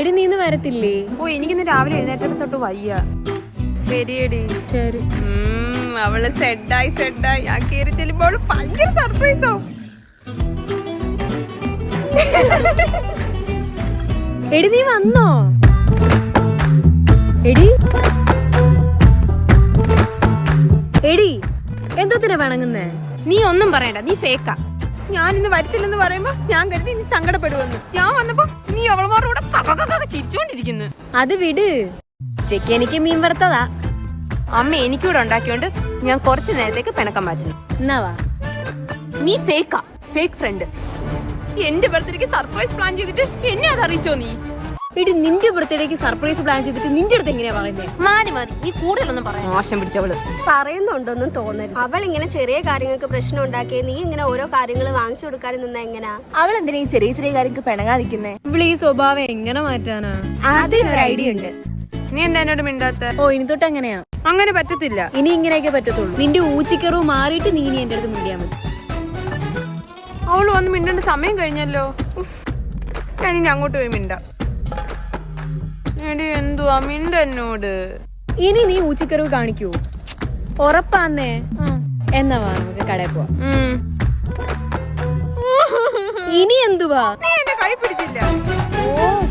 എടി നീന്ന് വരത്തില്ലേ? ഓ എനിക്കിന്ന് രാവിലെ എഴുന്നേറ്റപ്പം തൊട്ട് വയ്യ. ശരിയടി. ശരി. അവൾ സെഡായി സെഡായി. ഞാൻ കയറി ചെല്ലുമ്പോൾ അവൾ ഭയങ്കര സർപ്രൈസ് ആവും. എടി നീ വന്നോ? എടി. എടി എന്തോത്തിനാ വണങ്ങുന്നേ? നീ ഒന്നും പറയണ്ട നീ ഫേക്കാ ഞാൻ ഇന്ന് വരത്തില്ലെന്ന് പറയുമ്പോ ഞാൻ കരുതി നീ സങ്കടപ്പെടുവെന്ന് ഞാൻ വന്നപ്പോ കകകക ചിരിച്ചുകൊണ്ടിരിക്കുന്നു അത് വിട്. ചെക്ക് എനിക്ക് മീൻ വറുത്തതാ. അമ്മ എനിക്കൂടെ ഉണ്ടാക്കിയോണ്ട് ഞാൻ കുറച്ച് നേരത്തേക്ക് പിണക്കം മാറ്റുന്നു. എന്നാവാ നീ ഫേക്കാ ഫേക്ക് ഫ്രണ്ട് എന്റെ ബർത്ത്ഡേക്ക് സർപ്രൈസ് പ്ലാൻ ചെയ്തിട്ട് എന്നെ അത് അറിയിച്ചോ നീ? എടി നിന്റെ ബർത്ത്ഡേക്ക് സർപ്രൈസ് പ്ലാൻ ചെയ്തിട്ട് നിന്റെ അടുത്ത് എങ്ങനെയാ പറയുന്നത് മാറി മാറി. നീ കൂടുതലൊന്നും പറയാം മോശം പിടിച്ചവൾ പറയുന്നുണ്ടൊന്നും തോന്നരുത്. അവൾ ഇങ്ങനെ ചെറിയ കാര്യങ്ങൾക്ക് പ്രശ്നം ഉണ്ടാക്കി നീ ഇങ്ങനെ ഓരോ കാര്യങ്ങൾ വാങ്ങിച്ചു കൊടുക്കാൻ നിന്നാ എങ്ങനാ? അവൾ എന്തിനാ ഈ ചെറിയ ചെറിയ കാര്യങ്ങൾക്ക് പിണങ്ങാതിരിക്കുന്നേ? ഇവിടെ ഈ സ്വഭാവം എങ്ങനെ മാറ്റാനാ? അതിനൊരു ഐഡിയ ഉണ്ട്. നീ എന്താ എന്നോട് മിണ്ടാത്ത? ഓ ഇനി തൊട്ട് അങ്ങനെയാ. അങ്ങനെ പറ്റത്തില്ല. ഇനി ഇങ്ങനെയൊക്കെ പറ്റത്തുള്ളൂ. നിന്റെ ഊച്ചിക്കറവ് മാറിയിട്ട് നീ ഇനി എന്റെ അടുത്ത് മിണ്ടിയാ മതി. അവൾ വന്ന് മിണ്ടേണ്ട സമയം കഴിഞ്ഞല്ലോ. ഞാൻ ഇനി അങ്ങോട്ട് പോയി മിണ്ട. എടി എന്തുവാ എന്നോട്. ഇനി നീ ഊച്ചക്കറിവ് കാണിക്കൂ. ഉറപ്പാന്നേ. എന്നാ വാ നമുക്ക് കടയിൽ പോവാം. ഇനി എന്തുവാ? നീ എന്റെ കൈ പിടിച്ചില്ല. ഓ.